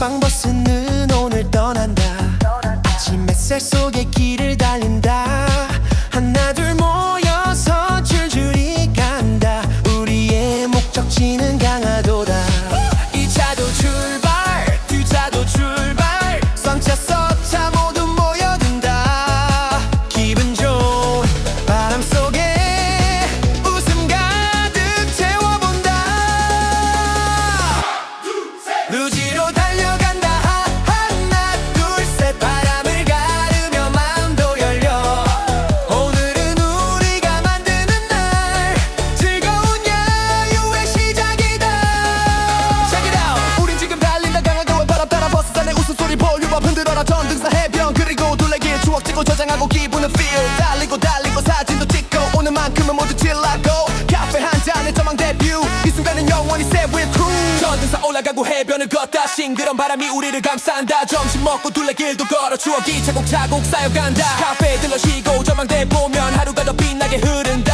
왕버스는 오늘 떠난다. 아침 햇살 속에 길을 달린다 저장하고 기분은 feel. 달리고 달리고 전등사 올라가고 해변을 걷다. 싱그런 바람이 우리를 감싼다. 점심 먹고 둘레길도 걸어 추억이 차곡차곡 쌓여간다. 카페에 들러 쉬고 전망대 보면 하루가 더 빛나게 흐른다